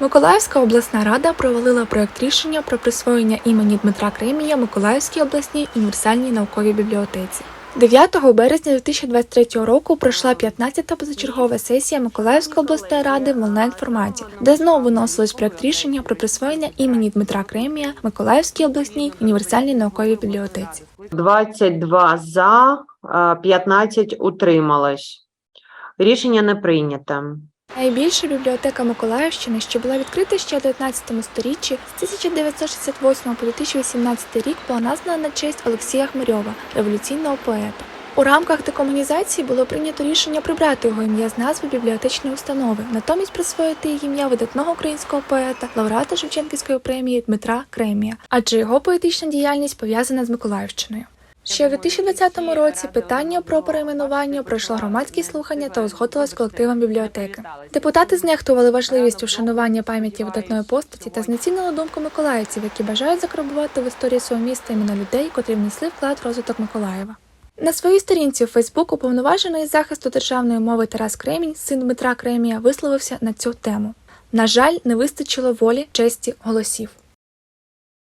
Миколаївська обласна рада провалила проект рішення про присвоєння імені Дмитра Кремія Миколаївській обласній універсальній науковій бібліотеці. 9 березня 2023 року пройшла 15-та позачергова сесія Миколаївської обласної ради в онлайн форматі, де знову виносилось проект рішення про присвоєння імені Дмитра Кремія Миколаївській обласній універсальній науковій бібліотеці. 22 за, е, 15 утрималось. Рішення не прийнято. Найбільша бібліотека Миколаївщини, що була відкрита ще у 19 сторіччі, з 1968 по 2018 рік була названа на честь Олексія Хмельова, революційного поета. У рамках декомунізації було прийнято рішення прибрати його ім'я з назви бібліотечної установи, натомість присвоїти ім'я видатного українського поета, лауреата Шевченківської премії Дмитра Кремія, адже його поетична діяльність пов'язана з Миколаївщиною. Ще у 2020 році питання про перейменування пройшло громадські слухання та узгодилось колективом бібліотеки. Депутати знехтували важливість ушанування пам'яті видатної постаті та знецінили думку миколаївців, які бажають закарбувати в історії свого міста імена людей, котрі внесли вклад в розвиток Миколаєва. На своїй сторінці у Фейсбук уповноважений із захисту державної мови Тарас Кремінь, син Дмитра Кремія, висловився на цю тему. На жаль, не вистачило волі, честі, голосів.